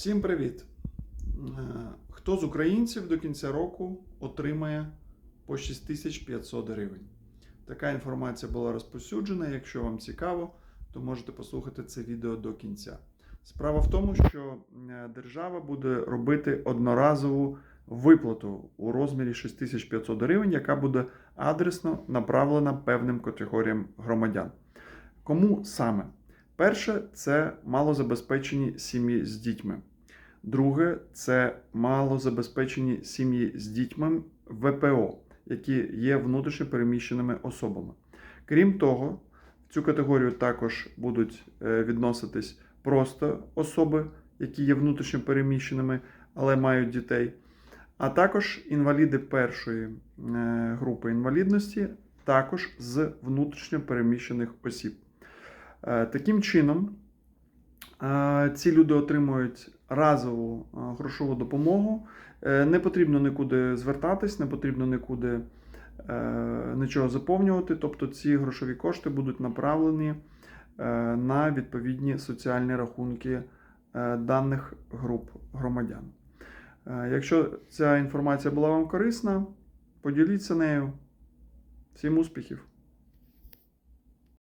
Всім привіт! Е, Хто з українців до кінця року отримає по 6500 гривень? Така інформація була розповсюджена. Якщо вам цікаво, то можете послухати це відео до кінця. Справа в тому, що е, держава буде робити одноразову виплату у розмірі 6500 гривень, яка буде адресно направлена певним категоріям громадян. Кому саме? Перше, це малозабезпечені сім'ї з дітьми. Друге, це малозабезпечені сім'ї з дітьми ВПО, які є внутрішньо переміщеними особами. Крім того, в цю категорію також будуть е, відноситись просто особи, які є внутрішньо переміщеними, але мають дітей, а також інваліди першої е, групи інвалідності, також з внутрішньо переміщених осіб. Е, Таким чином, ці люди отримують разову е, грошову допомогу. Е, Не потрібно нікуди звертатись, не потрібно нікуди е, нічого заповнювати. Тобто ці грошові кошти будуть направлені на відповідні соціальні рахунки даних груп громадян. Якщо ця інформація була вам корисна, поділіться нею. Всім успіхів!